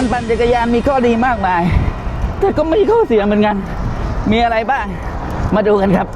การปั่นจักรยานมีข้อดีมากมาย แต่ก็มีข้อเสียเหมือนกัน มีอะไรบ้าง มาดูกันครับ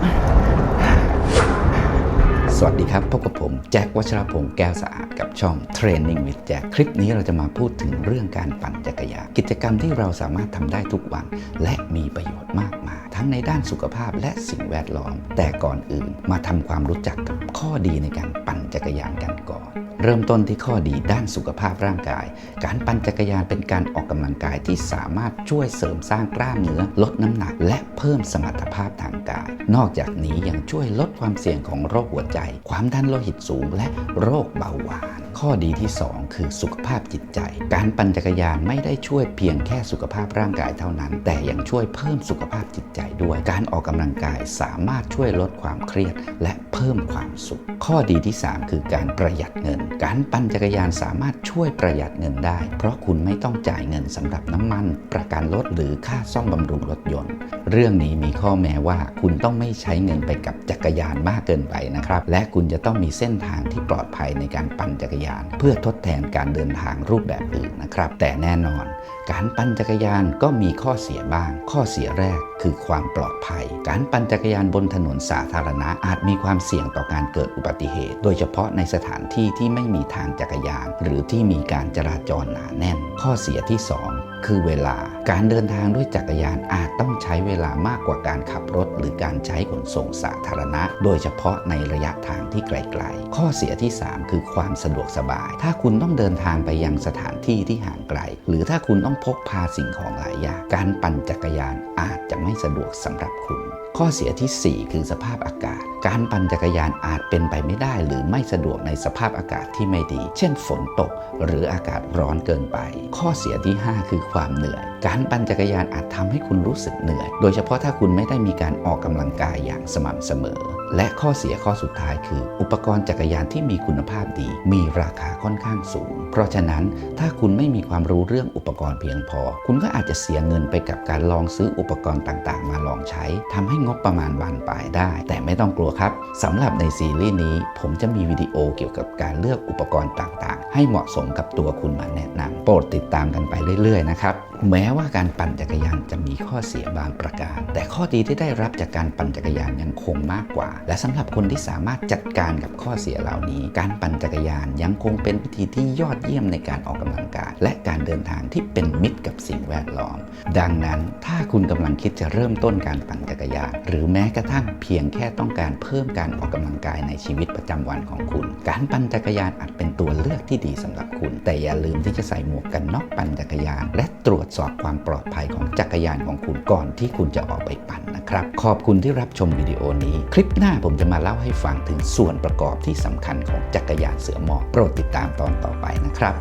วัสดีครับ พบกับผมแจ็ควัชรพงศ์แก้วสะอาดกับช่อง Training with Jack คลิปนี้เราจะมาพูดถึงเรื่องการปั่นจักรยานกิจกรรมที่เราสามารถทำได้ทุกวัน และมีประโยชน์มากมาย ทั้งในด้านสุขภาพและสิ่งแวดล้อม แต่ก่อนอื่นมาทำความรู้จักกับข้อดีในการปั่นจักรยานกันก่อน เริ่มต้นที่ข้อดีด้านสุขภาพร่างกาย การปั่นจักรยานเป็นการออกกำลังกายที่สามารถช่วยเสริมสร้างกล้ามเนื้อ ลดน้ำหนัก และเพิ่มสมรรถภาพทางกาย นอกจากนี้ยังช่วยลดความเสี่ยงของโรคหัวใจความดันโลหิตสูงและโรคเบาหวาน ข้อดีที่ 2 คือสุขภาพจิตใจ การปั่นจักรยานไม่ได้ช่วยเพียงแค่สุขภาพร่างกายเท่านั้น แต่ยังช่วยเพิ่มสุขภาพจิตใจด้วย การออกกำลังกายสามารถช่วยลดความเครียด และเพิ่มความสุข ข้อดีที่ 3 คือการประหยัดเงิน การปั่นจักรยานสามารถช่วยประหยัดเงินได้ เพราะคุณไม่ต้องจ่ายเงินสำหรับน้ำมัน ประกันรถหรือค่าซ่อมบำรุงรถยนต์ เรื่องนี้มีข้อแม้ว่าคุณต้องไม่ใช้เงินไปกับจักรยานมากเกินไปนะครับและคุณจะต้องมีเส้นทางที่ปลอดภัยในการปั่นจักรยาน เพื่อทดแทนการเดินทางรูปแบบอื่นนะครับ แต่แน่นอน การปั่นจักรยานก็มีข้อเสียบ้าง ข้อเสียแรก คือความปลอดภัย การปั่นจักรยานบนถนนสาธารณะอาจมีความเสี่ยงต่อการเกิดอุบัติเหตุ โดยเฉพาะในสถานที่ที่ไม่มีทางจักรยาน หรือที่มีการจราจรหนาแน่น ข้อเสียที่ 2 คือเวลา การเดินทางด้วยจักรยานอาจต้องใช้เวลามากกว่าการขับรถ หรือการใช้ขนส่งสาธารณะ โดยเฉพาะในระยะทางที่ไกลๆ ข้อเสียที่ 3 คือความสะดวกสบาย ถ้าคุณต้องเดินทางไปยังสถานที่ที่ห่างไกล หรือถ้าคุณต้องพกพาสิ่งของหลายอย่าง การปั่นจักรยานอาจ ไม่สะดวกสำหรับคุณ ข้อเสียทีสี่4 คือสภาพอากาศ การปั่นจักรยานอาจเป็นไปไม่ได้หรือไม่สะดวกในสภาพอากาศที่ไม่ดี เช่นฝนตกหรืออากาศร้อนเกินไป ข้อเสียที่ 5 คือความเหนื่อย การปั่นจักรยานอาจทำให้คุณรู้สึกเหนื่อย โดยเฉพาะถ้าคุณไม่ได้มีการออกกำลังกายอย่างสม่ำเสมอ และข้อเสียข้อสุดท้ายคือ อุปกรณ์จักรยานที่มีคุณภาพดี มีราคาค่อนข้างสูง เพราะฉะนั้นถ้าคุณไม่มีความรู้เรื่องอุปกรณ์เพียงพอ คุณก็อาจจะเสียเงินไปกับการลองซื้ออุปกรณ์ต่างๆ มาลองใช้ทำให้งบประมาณบานปลายได้ แต่ไม่ต้องกลัวครับสำหรับในซีรีส์นี้ ผมจะมีวิดีโอเกี่ยวกับการเลือกอุปกรณ์ต่างๆ ให้เหมาะสมกับตัวคุณมาแนะนำโปรดติดตามกันไปเรื่อยๆนะครับ แม้ว่าการปั่นจักรยานจะมีข้อเสียบางประการ แต่ข้อดีที่ได้รับจากการปั่นจักรยานยังคงมากกว่า และสำหรับคนที่สามารถจัดการกับข้อเสียเหล่านี้ การปั่นจักรยานยังคงเป็นวิธีที่ยอดเยี่ยมในการออกกำลังกายและการเดินทางที่เป็นมิตรกับสิ่งแวดล้อม ดังนั้นถ้าคุณกำลังคิดจะเริ่มต้นการปั่นจักรยาน หรือแม้กระทั่งเพียงแค่ต้องการเพิ่มการออกกำลังกายในชีวิตประจำวันของคุณ การปั่นจักรยานอาจเป็นตัวเลือกที่ดีสำหรับคุณ แต่อย่าลืมที่จะใส่หมวกกันน็อกปั่นจักรยาน และตรวจสอบความปลอดภัยของจักรยานของคุณก่อนที่คุณจะออกไปปั่นนะครับ ขอบคุณที่รับชมวิดีโอนี้ คลิปหน้าผมจะมาเล่าให้ฟังถึงส่วนประกอบที่สำคัญของจักรยานเสือหมอบโปรดติดตามตอนต่อไปนะครับ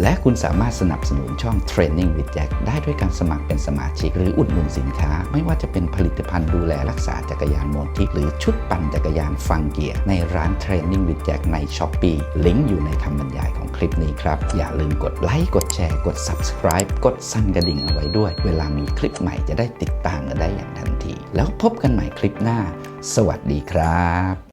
และคุณสามารถสนับสนุนช่อง Training with Jack ได้ด้วยการสมัครเป็นสมาชิก หรืออุดหนุนสินค้า ไม่ว่าจะเป็นผลิตภัณฑ์ดูแลรักษาจักรยานโมทิหรือชุดปั่นจักรยานฟังเกียร์ ในร้าน Training with Jack ใน s h อ p e e ลิงก์อยู่ในคำบรรยายของคลิปนี้ครับ อย่าลืมกดไลค์กดแชร์ กด Subscribe กดสั่นกระดิ่งเอาไว้ด้วย เวลามีคลิปใหม่จะได้ติดตามกันได้อย่างทันที แล้วพบกันใหม่คลิปหน้า สวัสดีครับ